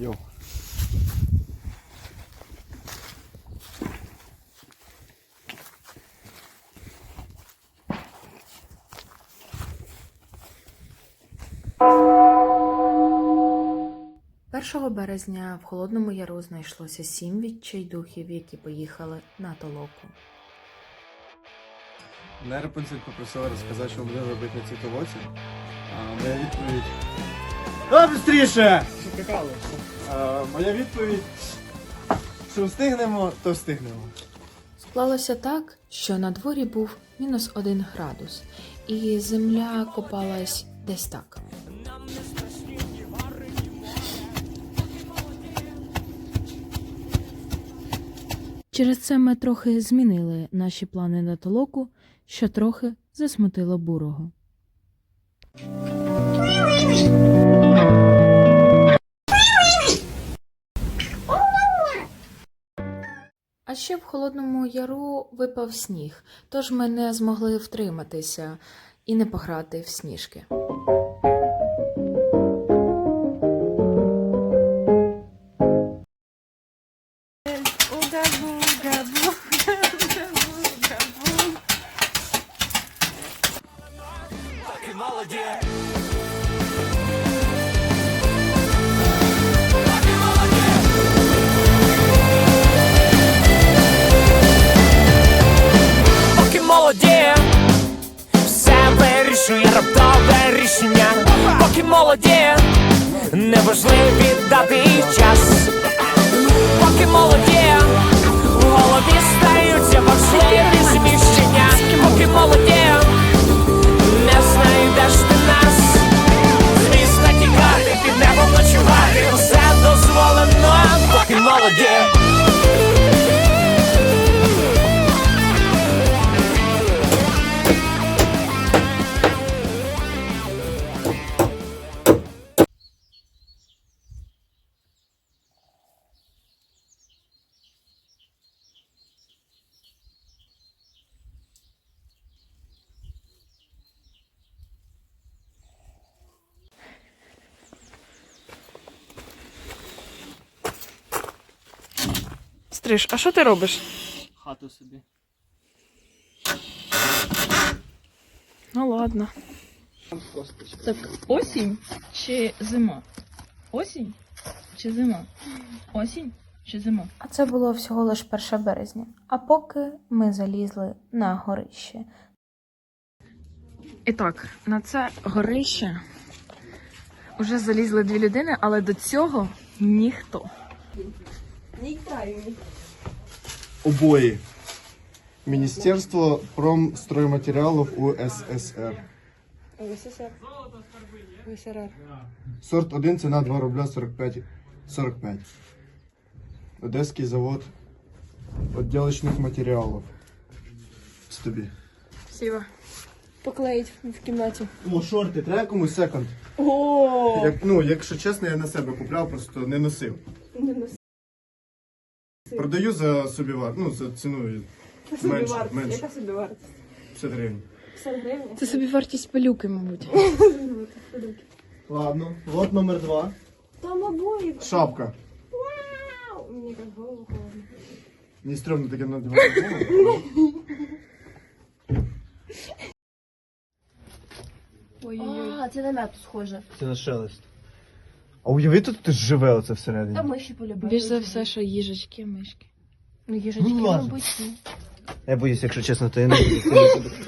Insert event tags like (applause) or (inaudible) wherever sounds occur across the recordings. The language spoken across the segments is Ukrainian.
Йоу. Першого березня в Холодному Яру знайшлося сім відчайдухів, які поїхали на толоку. Рапунцель попросила розказати, що ми будемо робити на цій толоці. А моя відповідь. А, быстріше! Що? Моя відповідь. Що встигнемо, то встигнемо. Склалося так, що на дворі був мінус один градус, і земля копалась десь так. Через це ми трохи змінили наші плани на толоку, що трохи засмутило бурого. Ще в Холодному Яру випав сніг, тож ми не змогли втриматися і не пограти в сніжки. поки вирішує раптове рішення, поки молоді, неважливі дати час, поки молоді, Стриж, а що ти робиш? Хату собі. Ну ладно. Так, осінь чи зима? Осінь чи зима? Осінь чи зима? А це було всього лиш 1 березня. А поки ми залізли на горище. І так, на це горище вже залізли дві людини, але до цього ніхто. Обої. Міністерство промстройматеріалів УССР. УССР. УСРР. Сорт 1, ціна 2 рубля 45. 45. Одеський завод відділочних матеріалів. Це тобі. Сіва. Поклеїть в кімнаті. О, шорти, треба комусь секонд. О! Як, ну, якщо чесно, я на себе купляв, просто не носив. Не носив. Продаю за собі вар... ну, за ціну Яка менше, собі вартість? менше. Яка собі вартість? 50 гривень. 50 гривень? Це собі вартість пилюки, мабуть. (laughs) Ладно, вот номер два. Там обоє. Шапка. Вау! Мені як голову холодно. Не стрёмно таке надівати. (laughs) А, це на м'яту схоже. Це на шелест. А уяви тут хтось живе оце всередині. Та миші полюбили. Більш за все, що їжачки, мишки. Ну, їжачки, Ну, ладно. мабуть, ні. Я боюсь, якщо чесно, то я не буду.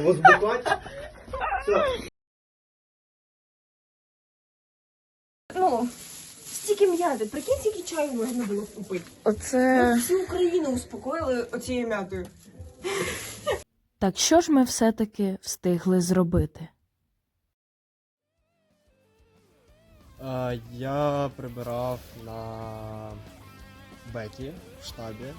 Вас букать? Ну, стільки м'яти. Прикинь, скільки чаю можна було купити. Оце. Всю Україну успокоїли оцією м'ятою. Так що ж ми все-таки встигли зробити? Е, Я прибирав на бекі в штабі, е,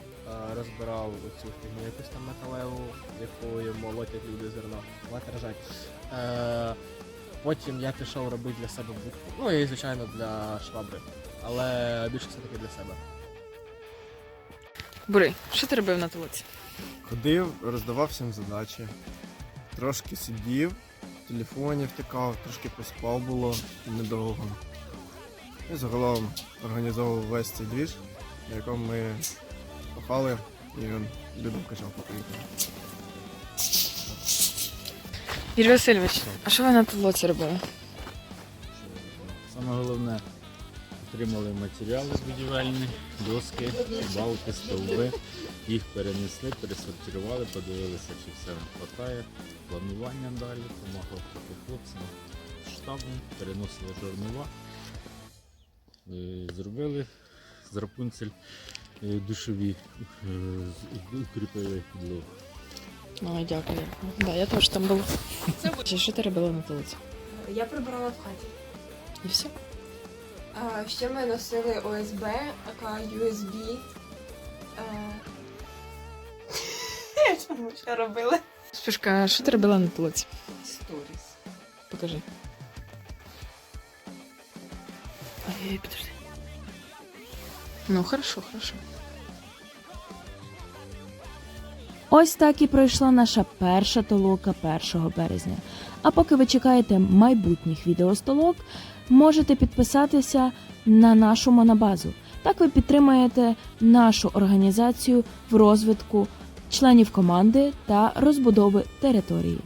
розбирав оцю фігню якусь там металеву, якою молотять люди зерно, ватержать. Е, Потім я пішов робити для себе будку. Ну і звичайно для швабри. Але більше все-таки для себе. Бури, що ти робив на толоці? Ходив, роздавав всім задачі. Трошки сидів, в телефоні втикав, трошки поспав було недовго. І загалом організовував весь цей двіж, на якому ми пахали і він любив качалку поїхали. Юрій Васильович, а що ви на толоці робили? Саме головне, отримали матеріали будівельні, доски, балки, стовби. Їх перенесли, пересортували, подивилися, чи все вистачає. Планування далі, допомагав хлопцям штабом, переносили жорнова. Е, Зробили з Рапунцель е, душові, е, з- укріпили підлогу. Ой, дякую. Да, я теж там була. Чи Що ти робила на толоці? Я прибирала в хаті. І все? А, ще ми носили ОСБ, АК USB. (laughs) Що робили? Спишка, що ти робила на толоці? Сторіс. Покажи. Ой, подожди. Ну, хорошо, хорошо. Ось так і пройшла наша перша толока 1 березня. А поки ви чекаєте майбутніх відеостолок, можете підписатися на нашу монобазу. Так ви підтримаєте нашу організацію в розвитку членів команди та розбудови території.